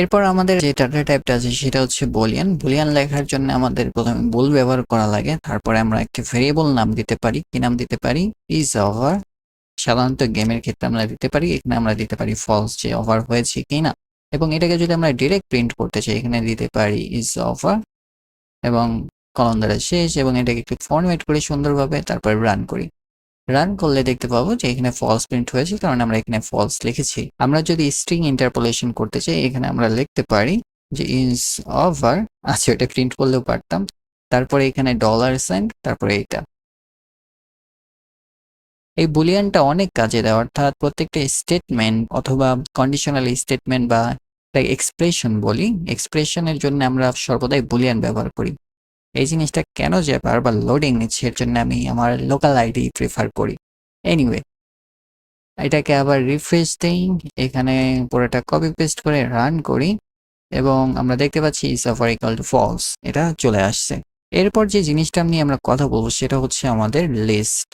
এরপর আমাদের যে ডাটা টাইপটা আছে সেটা হচ্ছে বুলিয়ান বুলিয়ান লেখার জন্য আমাদের প্রথমে বুল ব্যবহার করা লাগে, তারপরে আমরা একটি ভেরিয়েবল নাম দিতে পারি। কি নাম দিতে পারি? ইজ ওভার সাধারণত গেমের ক্ষেত্রে আমরা দিতে পারি, এখানে আমরা দিতে পারি ফলস যে ওভার হয়েছে কি না এবং এটাকে যদি আমরা ডিরেক্ট প্রিন্ট করতে চাই, এখানে দিতে পারি ইজ ওভার এবং কলম দ্বারা শেষ এবং এটাকে একটু ফর্মেট করি সুন্দরভাবে তারপর রান করি। রান করলে দেখতে পাবো যে এখানে ফলস প্রিন্ট হয়েছে কারণ আমরা এখানে ফলস লিখেছি। আমরা যদি স্ট্রিং ইন্টারপোলেশন করতে চাই, এখানে আমরা লিখতে পারি যে ইজ ওভার আচ্ছা এটা প্রিন্ট করলেও পারতাম। তারপরে এখানে ডলার সাইন তারপরে এইটা এই বুলিয়ানটা অনেক কাজে দেয়, অর্থাৎ প্রত্যেকটা স্টেটমেন্ট অথবা কন্ডিশনাল স্টেটমেন্ট বা এক্সপ্রেশন বলি এক্সপ্রেশনের জন্য আমরা সর্বদাই বুলিয়ান ব্যবহার করি। এই জিনিসটা কেন যে বারবার লোডিং নিচ্ছে, এর জন্য আমি আমার লোকাল আইডি প্রিফার করি। এনিওয়ে এটাকে আবার রিফ্রেশ দিই। এখানে পুরোটা কপি পেস্ট করে রান করি এবং আমরা দেখতে পাচ্ছি is offer equal to false এটা চলে আসছে। এরপর যে জিনিসটা নিয়ে আমরা কথা বলব, সেটা হচ্ছে আমাদের লিস্ট